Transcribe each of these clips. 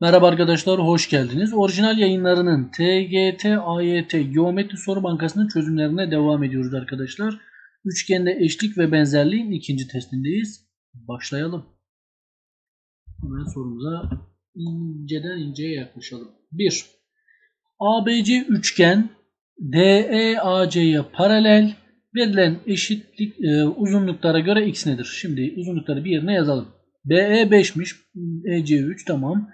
Merhaba arkadaşlar, hoş geldiniz. Orijinal yayınlarının TGT, AYT, Geometri Soru Bankası'nın çözümlerine devam ediyoruz arkadaşlar. Üçgende eşlik ve benzerliğin ikinci testindeyiz. Başlayalım. Hemen sorumuza inceden inceye yaklaşalım. 1. ABC üçgen DEAC'ye paralel verilen eşitlik e, uzunluklara göre x nedir? Şimdi uzunlukları bir yerine yazalım. BE 5'miş. EC 3 tamam.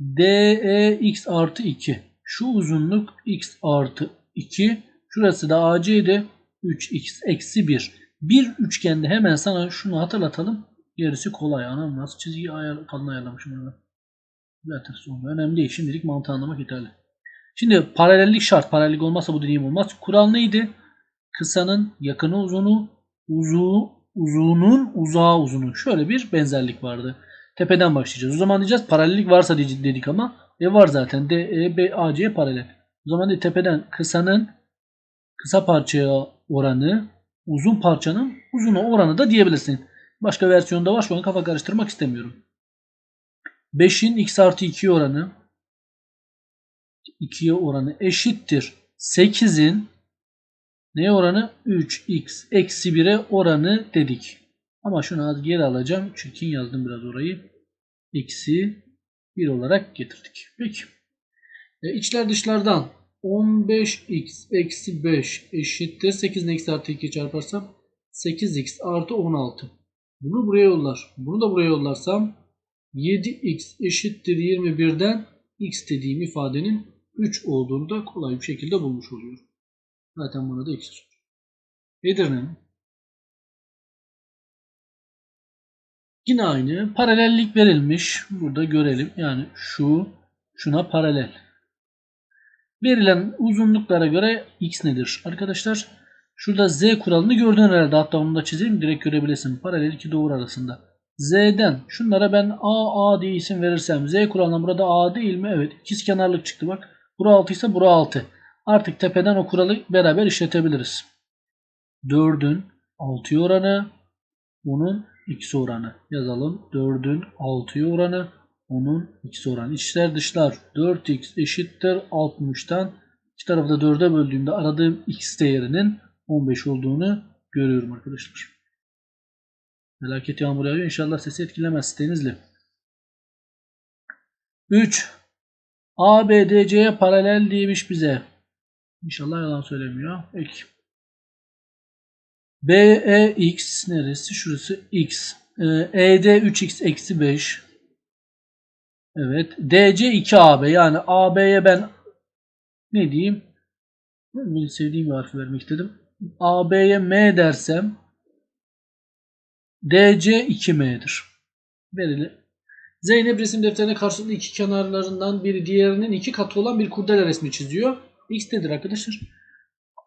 DE x artı 2. Şu uzunluk x artı 2. Şurası da AC'de 3x eksi 1. Bir üçgende hemen sana şunu hatırlatalım. Gerisi kolay. Anam nasıl çizgiyi ayar, kalın ayarlamışım onu. Zaten sonra önemli değil. Şimdilik mantığı anlamak yeterli. Şimdi paralellik şart. Paralellik olmazsa bu dediğim olmaz. Kural neydi? Kısanın yakını uzunu, uzuğu, uzunun uzağı uzunu. Şöyle bir benzerlik vardı. Tepeden başlayacağız. O zaman diyeceğiz paralellik varsa dedik ama e var zaten. D, E, B, A, C paralel. O zaman de tepeden kısanın kısa parçaya oranı, uzun parçanın uzuna oranı da diyebilirsin. Başka versiyonda var. Şu an kafa karıştırmak istemiyorum. 5'in x artı 2 oranı 2'ye oranı eşittir. 8'in neye oranı? 3x eksi 1'e oranı dedik. Ama şunu az geri alacağım. Çirkin yazdım biraz orayı. Eksi 1 olarak getirdik. Peki. E, içler dışlardan 15x eksi 5 eşittir. 8 ile x artı 2 çarparsam 8x artı 16. Bunu buraya yollar. Bunu da buraya yollarsam 7x eşittir 21'den x dediğim ifadenin 3 olduğunu da kolay bir şekilde bulmuş oluyorum. Zaten buna da x. Edirne'nin Yine aynı. Paralellik verilmiş. Burada görelim. Yani şu şuna paralel. Verilen uzunluklara göre x nedir? Arkadaşlar şurada z kuralını gördün herhalde. Hatta onu da çizeyim direkt görebilirsin. Paralel iki doğru arasında. Z'den şunlara ben A A diye isim verirsem Z kuralına burada A değil mi? Evet. İkiz kenarlık çıktı bak. Bura 6 ise bura 6. Artık tepeden o kuralı beraber işletebiliriz. 4'ün 6'ya oranı bunun x oranı yazalım. 4'ün 6'ya oranı onun x oranı. İçler dışlar 4x eşittir 60'tan iki tarafı da 4'e böldüğümde aradığım x değerinin 15 olduğunu görüyorum arkadaşlar. Felaket yağmur yağıyor. İnşallah sesi etkilemez Denizli. 3. ABDC'ye paralel demiş bize. İnşallah yalan söylemiyor. Peki. BEX neresi? Şurası X. ED 3X eksi 5. Evet. DC 2AB. Yani AB'ye ben ne diyeyim? Ben sevdiğim bir harfi vermek istedim. AB'ye M dersem DC 2M'dir. Verili. Zeynep resim defterine karşılıklı iki kenarlarından biri diğerinin iki katı olan bir kurdele resmi çiziyor. X nedir arkadaşlar?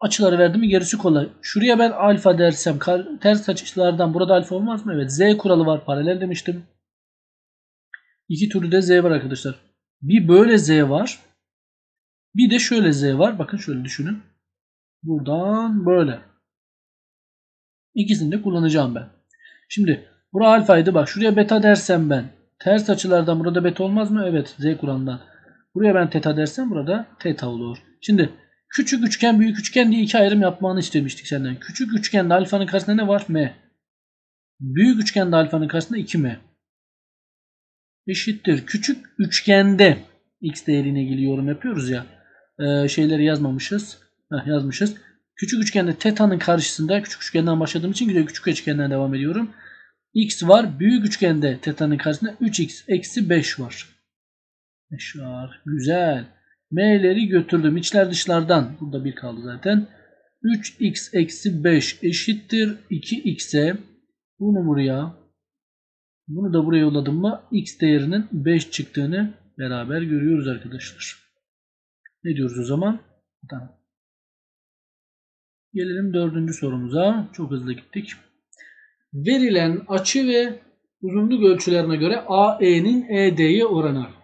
Açıları verdim mi gerisi kolay. Şuraya ben alfa dersem ters açılardan burada alfa olmaz mı? Evet. Z kuralı var. Paralel demiştim. İki türlü de Z var arkadaşlar. Bir böyle Z var. Bir de şöyle Z var. Bakın şöyle düşünün. Buradan böyle. İkisini de kullanacağım ben. Şimdi bura alfaydı. Bak şuraya beta dersem ben. Ters açılardan burada beta olmaz mı? Evet. Z kuralından. Buraya ben teta dersem burada teta olur. Şimdi küçük üçgen büyük üçgen diye iki ayrım yapmanı istemiştik senden. Küçük üçgende alfanın karşısında ne var? M. Büyük üçgende alfanın karşısında 2M. Eşittir. Küçük üçgende x değerine ilgili yorum yapıyoruz ya. Ee, şeyleri yazmamışız. Heh, yazmışız. Küçük üçgende teta'nın karşısında küçük üçgenden başladığım için gidiyor küçük üçgenden devam ediyorum. x var. Büyük üçgende teta'nın karşısında 3x eksi 5 var. 5 var. Güzel. M'leri götürdüm. İçler dışlardan. Burada 1 kaldı zaten. 3x eksi 5 eşittir 2x'e. Bunu buraya. Bunu da buraya yolladım mı x değerinin 5 çıktığını beraber görüyoruz arkadaşlar. Ne diyoruz o zaman? Tamam. Gelelim dördüncü sorumuza. Çok hızlı gittik. Verilen açı ve uzunluk ölçülerine göre AE'nin ED'ye oranı.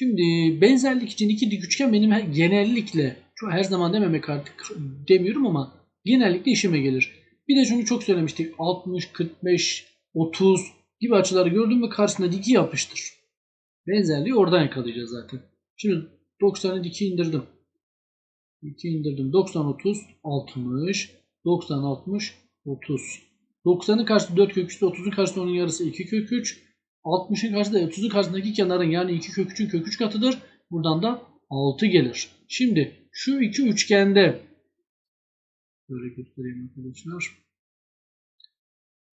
Şimdi benzerlik için iki dik üçgen benim genellikle her zaman dememek artık demiyorum ama genellikle işime gelir. Bir de şunu çok söylemiştik. 60, 45, 30 gibi açıları gördün mü karşısına diki yapıştır. Benzerliği oradan yakalayacağız zaten. Şimdi 90'ı 2 indirdim. 2 indirdim. 90 30 60 90 60 30. 90'ın karşısı 4 kök 3, 30'un karşısı onun yarısı 2 kök 3. 60'ın karşısı da 30'un karşısındaki kenarın yani 2 kök 3'ün kök 3 katıdır. Buradan da 6 gelir. Şimdi şu iki üçgende böyle göstereyim arkadaşlar.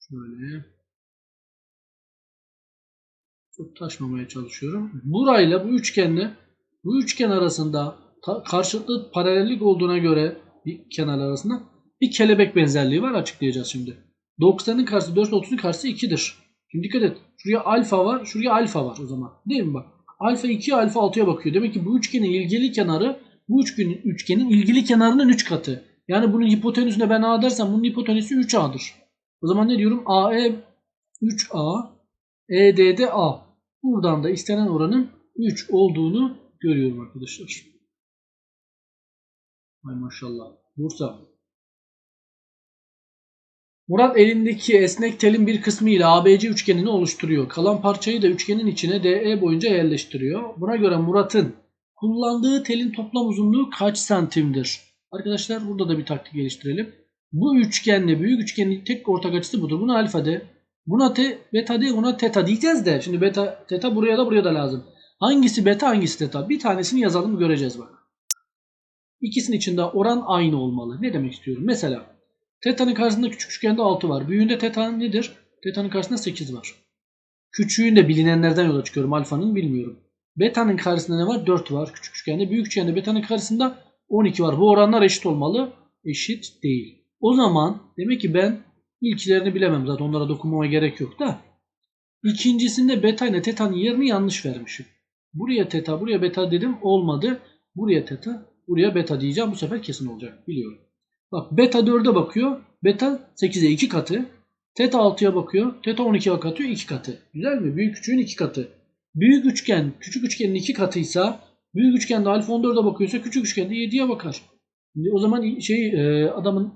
Şöyle çok taşmamaya çalışıyorum. Burayla bu üçgenle bu üçgen arasında karşılıklı paralellik olduğuna göre bir kenar arasında bir kelebek benzerliği var açıklayacağız şimdi. 90'ın karşısı 4 30'un karşısı 2'dir. Şimdi dikkat et. Şuraya alfa var, şuraya alfa var o zaman. Değil mi bak? Alfa 2'ye alfa 6'ya bakıyor. Demek ki bu üçgenin ilgili kenarı bu üçgenin, üçgenin ilgili kenarının 3 katı. Yani bunun hipotenüsüne ben A dersem bunun hipotenüsü 3A'dır. O zaman ne diyorum? AE 3A, ED'de A. Buradan da istenen oranın 3 olduğunu görüyorum arkadaşlar. Hay maşallah. Bursa. Murat elindeki esnek telin bir kısmı ile ABC üçgenini oluşturuyor. Kalan parçayı da üçgenin içine DE boyunca yerleştiriyor. Buna göre Murat'ın kullandığı telin toplam uzunluğu kaç santimdir? Arkadaşlar burada da bir taktik geliştirelim. Bu üçgenle büyük üçgenin tek ortak açısı budur. Buna alfa de. Buna te, beta de buna teta diyeceğiz de. Şimdi beta teta buraya da buraya da lazım. Hangisi beta hangisi teta? Bir tanesini yazalım göreceğiz bak. İkisinin içinde oran aynı olmalı. Ne demek istiyorum? Mesela teta'nın karşısında küçük üçgende 6 var. Büyüğünde teta nedir? Teta'nın karşısında 8 var. Küçüğün de bilinenlerden yola çıkıyorum. Alfanın bilmiyorum. Beta'nın karşısında ne var? 4 var küçük üçgende. Büyük üçgende beta'nın karşısında 12 var. Bu oranlar eşit olmalı. Eşit değil. O zaman demek ki ben ilklerini bilemem. Zaten onlara dokunmama gerek yok da. İkincisinde beta ile teta'nın yerini yanlış vermişim. Buraya teta, buraya beta dedim. Olmadı. Buraya teta, buraya beta diyeceğim. Bu sefer kesin olacak. Biliyorum. Bak beta 4'e bakıyor. Beta 8'e 2 katı. Teta 6'ya bakıyor. Teta 12'ye katıyor 2 katı. Güzel mi? Büyük küçüğün 2 katı. Büyük üçgen küçük üçgenin 2 katıysa büyük üçgende alfa 14'e bakıyorsa küçük üçgende 7'ye bakar. Şimdi o zaman şey e, adamın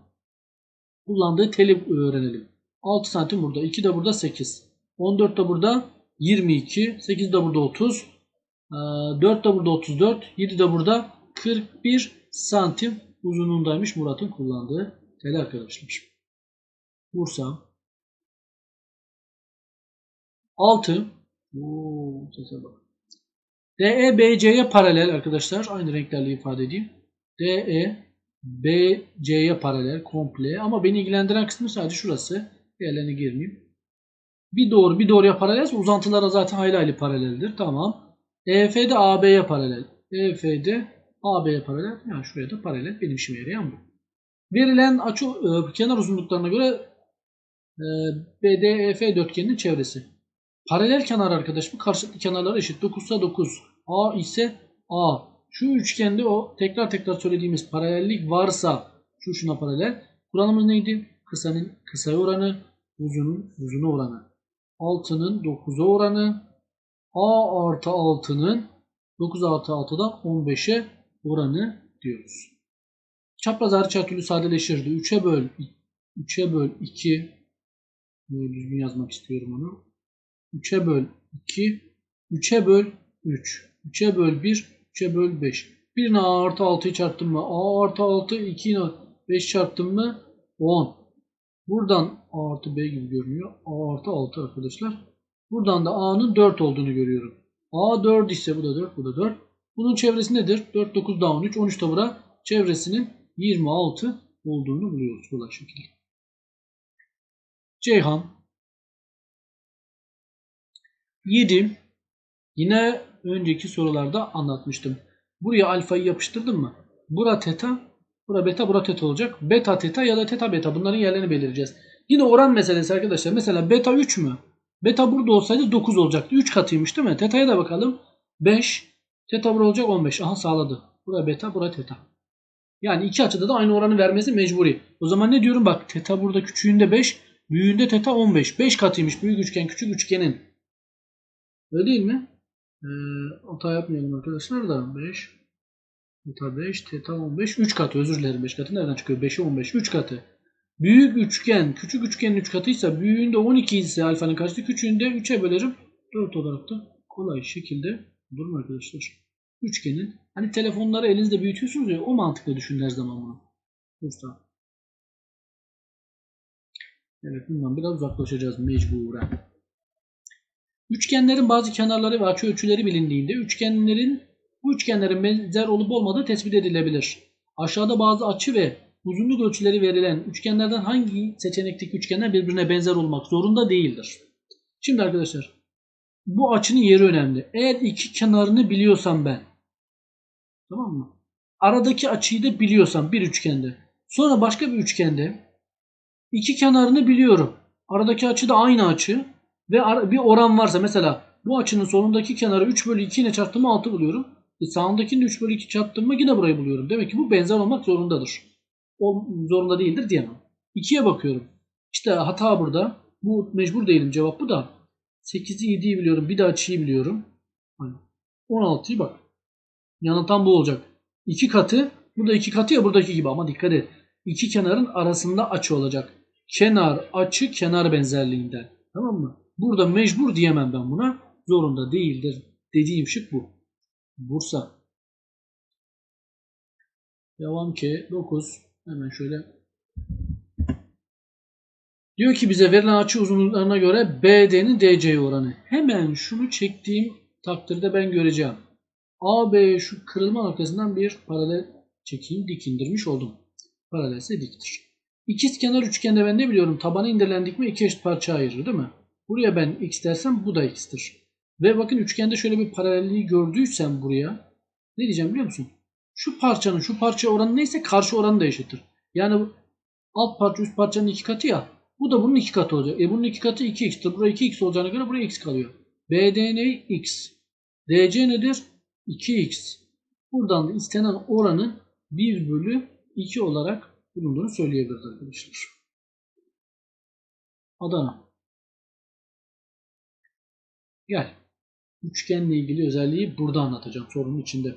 kullandığı teli öğrenelim. 6 santim burada. 2 de burada 8. 14 de burada 22. 8 de burada 30. 4 de burada 34. 7 de burada 41 santim uzunluğundaymış Murat'ın kullandığı tel arkadaşlar. Bursa 6 Oo, sese bak. DE BC'ye paralel arkadaşlar. Aynı renklerle ifade edeyim. DE BC'ye paralel komple ama beni ilgilendiren kısmı sadece şurası. Diğerlerine girmeyeyim. Bir doğru bir doğruya paralelse uzantılara zaten hayli hayli paraleldir. Tamam. EF'de AB'ye paralel. EF'de AB'ye paralel. Yani şuraya da paralel. Benim işime yarayan bu. Verilen açı e, kenar uzunluklarına göre e, BDEF dörtgeninin çevresi. Paralel kenar arkadaş mı? Karşılıklı kenarları eşit. 9 ise 9. A ise A. Şu üçgende o tekrar tekrar söylediğimiz paralellik varsa şu şuna paralel. Kuralımız neydi? Kısanın kısa oranı, uzunun uzunu oranı. 6'nın 9'a oranı. A artı 6'nın 9 artı 6'dan 15'e oranı diyoruz. Çapraz hariç her türlü sadeleşirdi. 3'e böl 3'e böl 2 Böyle düzgün yazmak istiyorum onu. 3'e böl 2 3'e böl 3 3'e böl 1 3'e böl 5 1'ine a artı 6'yı çarptım mı? A artı 6 2'ine 5 çarptım mı? 10 buradan a artı b gibi görünüyor. A artı 6 arkadaşlar. Buradan da a'nın 4 olduğunu görüyorum. A 4 ise bu da 4 bu da 4 bunun çevresi nedir 4 9 daha 13 13 da bura çevresinin 26 olduğunu buluyoruz kolay şekilde Ceyhan 7 Yine önceki sorularda anlatmıştım. Buraya alfayı yapıştırdım mı? Bura teta, bura beta, bura teta olacak. Beta teta ya da teta beta bunların yerlerini belirleyeceğiz. Yine oran meselesi arkadaşlar. Mesela beta 3 mü? Beta burada olsaydı 9 olacaktı. 3 katıymış değil mi? Teta'ya da bakalım. 5. Teta burada olacak 15. Aha sağladı. Bura beta, bura teta. Yani iki açıda da aynı oranı vermesi mecburi. O zaman ne diyorum? Bak teta burada küçüğünde 5, büyüğünde teta 15. 5 katıymış büyük üçgen küçük üçgenin. Öyle değil mi? Ee, hata yapmayalım arkadaşlar da 5 Teta 5, teta 15, 3 katı özür dilerim 5 katı nereden çıkıyor? 5'e 15, 3 katı. Büyük üçgen, küçük üçgenin 3 katıysa büyüğünde 12 ise alfanın karşısı küçüğünde 3'e bölerim 4 olarak da kolay şekilde mu arkadaşlar? Üçgenin hani telefonları elinizde büyütüyorsunuz ya o mantıkla düşünün her zaman bunu. Bursa. Evet bundan biraz uzaklaşacağız mecburen. Üçgenlerin bazı kenarları ve açı ölçüleri bilindiğinde üçgenlerin bu üçgenlerin benzer olup olmadığı tespit edilebilir. Aşağıda bazı açı ve uzunluk ölçüleri verilen üçgenlerden hangi seçenekteki üçgenler birbirine benzer olmak zorunda değildir? Şimdi arkadaşlar bu açının yeri önemli. Eğer iki kenarını biliyorsam ben tamam mı? Aradaki açıyı da biliyorsam bir üçgende. Sonra başka bir üçgende iki kenarını biliyorum. Aradaki açı da aynı açı ve bir oran varsa mesela bu açının sonundaki kenarı 3 bölü 2 ile çarptığımı 6 buluyorum. E sağındakini de 3 bölü 2 çarptığımı yine burayı buluyorum. Demek ki bu benzer olmak zorundadır. O zorunda değildir diyemem. 2'ye bakıyorum. İşte hata burada. Bu mecbur değilim cevap bu da. 8'i 7'yi biliyorum. Bir de açıyı biliyorum. Hani 16'yı bak. Yanıltan bu olacak. 2 katı. Burada 2 katı ya buradaki gibi ama dikkat et. İki kenarın arasında açı olacak. Kenar açı kenar benzerliğinden. Tamam mı? Burada mecbur diyemem ben buna. Zorunda değildir. Dediğim şık bu. Bursa. Devam ki 9. Hemen şöyle. Diyor ki bize verilen açı uzunluklarına göre BD'nin DC'ye oranı. Hemen şunu çektiğim takdirde ben göreceğim. AB şu kırılma noktasından bir paralel çekeyim. Dik indirmiş oldum. Paralelse diktir. İkizkenar üçgende ben ne biliyorum? Tabanı indirilen dikme iki eşit parça ayırır değil mi? Buraya ben x dersem bu da x'tir. Ve bakın üçgende şöyle bir paralelliği gördüysem buraya ne diyeceğim biliyor musun? Şu parçanın şu parça oranı neyse karşı oranı da eşittir. Yani alt parça üst parçanın iki katı ya. Bu da bunun iki katı olacak. E bunun iki katı 2x'tir. Buraya 2x olacağına göre buraya x kalıyor. BD ne? x. DC nedir? 2x. Buradan da istenen oranın 1 bölü 2 olarak bulunduğunu söyleyebiliriz arkadaşlar. Adana. Gel. Üçgenle ilgili özelliği burada anlatacağım sorunun içinde.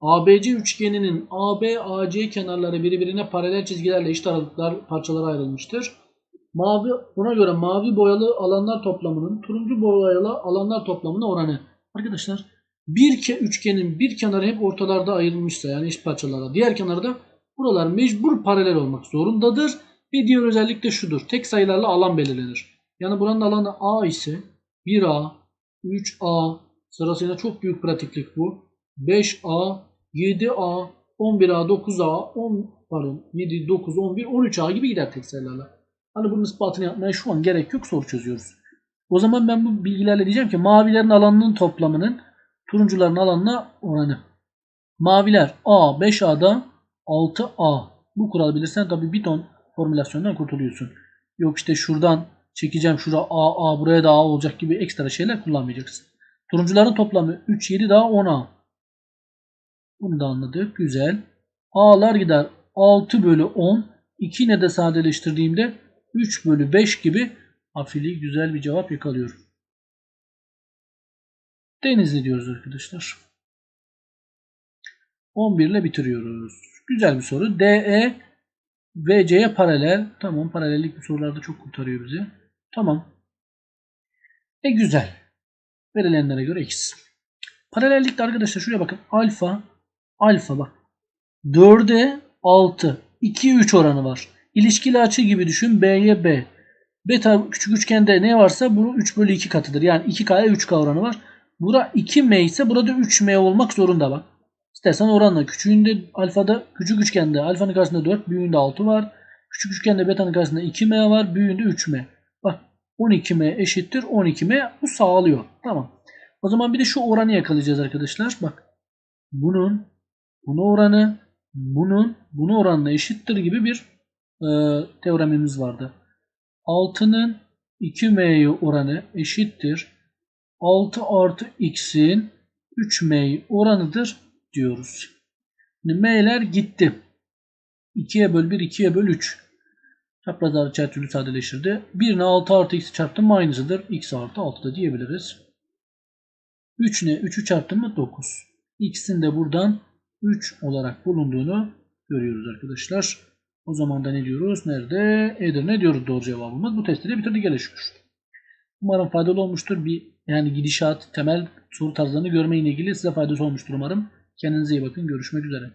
ABC üçgeninin AB, AC kenarları birbirine paralel çizgilerle eşit aralıklar parçalara ayrılmıştır. Mavi, buna göre mavi boyalı alanlar toplamının turuncu boyalı alanlar toplamına oranı. Arkadaşlar bir üçgenin bir kenarı hep ortalarda ayrılmışsa yani eşit parçalara diğer kenarı da buralar mecbur paralel olmak zorundadır. Bir diğer özellik de şudur. Tek sayılarla alan belirlenir. Yani buranın alanı A ise 1A, 3A sırasıyla çok büyük pratiklik bu. 5A, 7A, 11A, 9A, 10 pardon 7, 9, 11, 13A gibi gider tek sayılarla. Hani bunun ispatını yapmaya şu an gerek yok soru çözüyoruz. O zaman ben bu bilgilerle diyeceğim ki mavilerin alanının toplamının turuncuların alanına oranı. Maviler A 5A'da 6A. Bu kuralı bilirsen tabi bir ton formülasyondan kurtuluyorsun. Yok işte şuradan çekeceğim şura A, A buraya da A olacak gibi ekstra şeyler kullanmayacaksın. Turuncuların toplamı 3, 7 daha 10A. Bunu da anladık. Güzel. A'lar gider 6 bölü 10. 2 ile de sadeleştirdiğimde 3 bölü 5 gibi afili güzel bir cevap yakalıyorum. Denizli diyoruz arkadaşlar. 11 ile bitiriyoruz. Güzel bir soru. DE VC'ye paralel. Tamam paralellik bu sorularda çok kurtarıyor bizi. Tamam. E güzel. Verilenlere göre x. Paralellikte arkadaşlar şuraya bakın. Alfa alfa bak. 4'e 6. 2'ye 3 oranı var. İlişkili açı gibi düşün. B'ye B. Beta küçük üçgende ne varsa bu 3 bölü 2 katıdır. Yani 2K'ya 3K oranı var. Bura 2M ise burada 3M olmak zorunda bak. İstersen oranla. Küçüğünde alfada küçük üçgende alfanın karşısında 4, büyüğünde 6 var. Küçük üçgende beta'nın karşısında 2M var, büyüğünde 3M. Bak 12M eşittir 12M bu sağlıyor. Tamam. O zaman bir de şu oranı yakalayacağız arkadaşlar. Bak. Bunun bunu oranı bunun bunu oranla eşittir gibi bir e, teoremimiz vardı. 6'nın 2m'ye oranı eşittir. 6 artı x'in 3m oranıdır diyoruz. Şimdi m'ler gitti. 2'ye böl 1, 2'ye böl 3. Çaprazlar her türlü sadeleştirdi. 1 ile 6 artı x çarptım aynısıdır. x artı 6 da diyebiliriz. 3 ne? 3'ü çarptım mı 9. x'in de buradan 3 olarak bulunduğunu görüyoruz arkadaşlar. O zaman da ne diyoruz? Nerede? Edirne diyoruz doğru cevabımız. Bu testi de bitirdik gelişmiş. Umarım faydalı olmuştur. Bir yani gidişat, temel soru tarzlarını görmeyle ilgili size faydası olmuştur umarım. Kendinize iyi bakın. Görüşmek üzere.